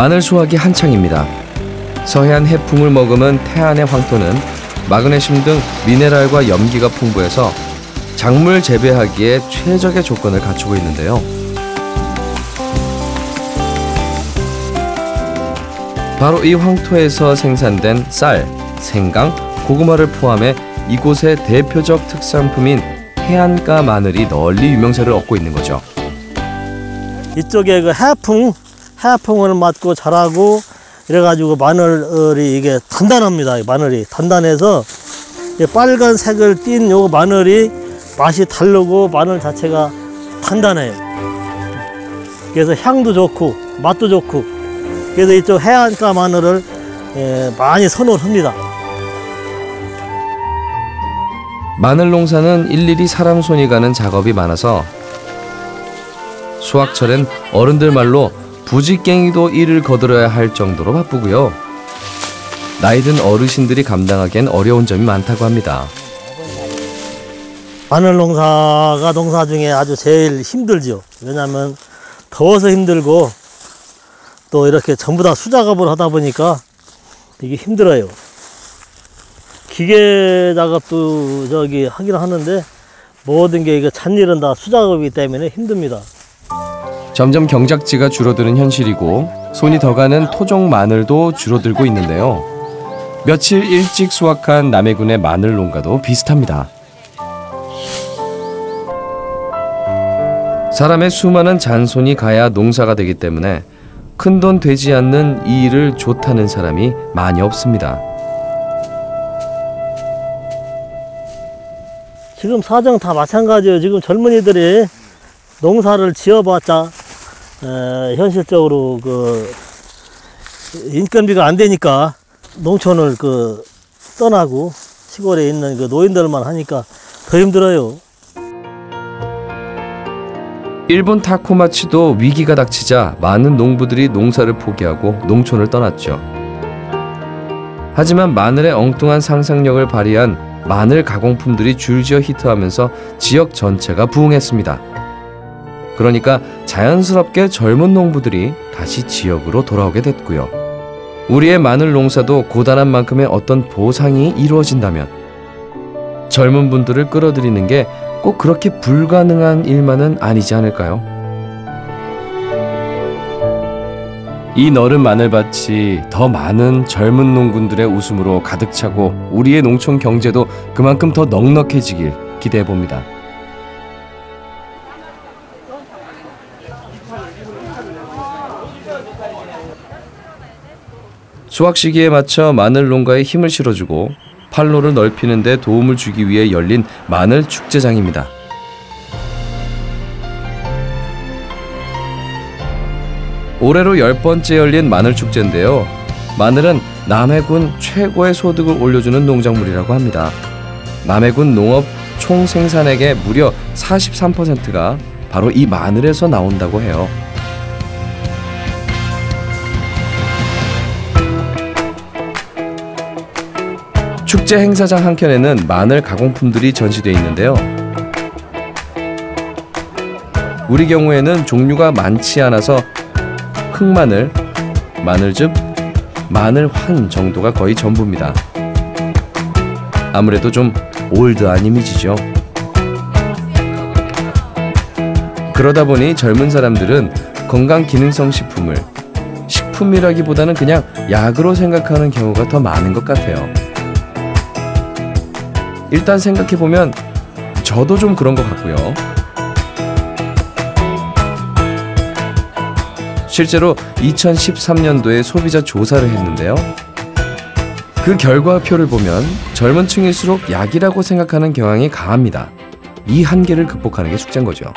마늘 수확이 한창입니다. 서해안 해풍을 머금은 태안의 황토는 마그네슘 등 미네랄과 염기가 풍부해서 작물 재배하기에 최적의 조건을 갖추고 있는데요. 바로 이 황토에서 생산된 쌀, 생강, 고구마를 포함해 이곳의 대표적 특산품인 해안가 마늘이 널리 유명세를 얻고 있는 거죠. 이쪽에 그 해풍, 해풍을 맞고 자라고 이래가지고 마늘이 이게 단단합니다. 이 마늘이 단단해서 이 빨간색을 띤 요 마늘이 맛이 다르고 마늘 자체가 단단해요. 그래서 향도 좋고 맛도 좋고 그래서 이쪽 해안가 마늘을 예, 많이 선호를 합니다. 마늘 농사는 일일이 사람 손이 가는 작업이 많아서 수확철엔 어른들 말로 부지깽이도 일을 거들어야 할 정도로 바쁘고요. 나이든 어르신들이 감당하기엔 어려운 점이 많다고 합니다. 마늘 농사가 농사 중에 아주 제일 힘들죠. 왜냐하면 더워서 힘들고 또 이렇게 전부 다 수작업을 하다 보니까 이게 힘들어요. 기계 작업도 저기 하긴 하는데 모든 게 이게 잔일은 다 수작업이기 때문에 힘듭니다. 점점 경작지가 줄어드는 현실이고 손이 더 가는 토종 마늘도 줄어들고 있는데요. 며칠 일찍 수확한 남해군의 마늘 농가도 비슷합니다. 사람의 수많은 잔손이 가야 농사가 되기 때문에 큰 돈 되지 않는 이 일을 좋다는 사람이 많이 없습니다. 지금 사정 다 마찬가지예요. 지금 젊은이들이 농사를 지어봤자 에, 현실적으로 그 인건비가 안 되니까 농촌을 그 떠나고 시골에 있는 그 노인들만 하니까 더 힘들어요. 일본 타코마치도 위기가 닥치자 많은 농부들이 농사를 포기하고 농촌을 떠났죠. 하지만 마늘의 엉뚱한 상상력을 발휘한 마늘 가공품들이 줄지어 히트하면서 지역 전체가 부흥했습니다. 그러니까 자연스럽게 젊은 농부들이 다시 지역으로 돌아오게 됐고요. 우리의 마늘 농사도 고단한 만큼의 어떤 보상이 이루어진다면 젊은 분들을 끌어들이는 게 꼭 그렇게 불가능한 일만은 아니지 않을까요? 이 너른 마늘밭이 더 많은 젊은 농군들의 웃음으로 가득 차고 우리의 농촌 경제도 그만큼 더 넉넉해지길 기대해 봅니다. 수확 시기에 맞춰 마늘 농가에 힘을 실어주고 판로를 넓히는 데 도움을 주기 위해 열린 마늘 축제장입니다. 올해로 열 번째 열린 마늘 축제인데요. 마늘은 남해군 최고의 소득을 올려주는 농작물이라고 합니다. 남해군 농업 총 생산액의 무려 43%가 바로 이 마늘에서 나온다고 해요. 축제 행사장 한켠에는 마늘 가공품들이 전시되어 있는데요. 우리 경우에는 종류가 많지 않아서 흑마늘, 마늘즙, 마늘환 정도가 거의 전부입니다. 아무래도 좀 올드한 이미지죠. 그러다 보니 젊은 사람들은 건강 기능성 식품을 식품이라기보다는 그냥 약으로 생각하는 경우가 더 많은 것 같아요. 일단 생각해보면 저도 좀 그런 것 같고요. 실제로 2013년도에 소비자 조사를 했는데요. 그 결과표를 보면 젊은 층일수록 약이라고 생각하는 경향이 강합니다. 이 한계를 극복하는 게 숙제인 거죠.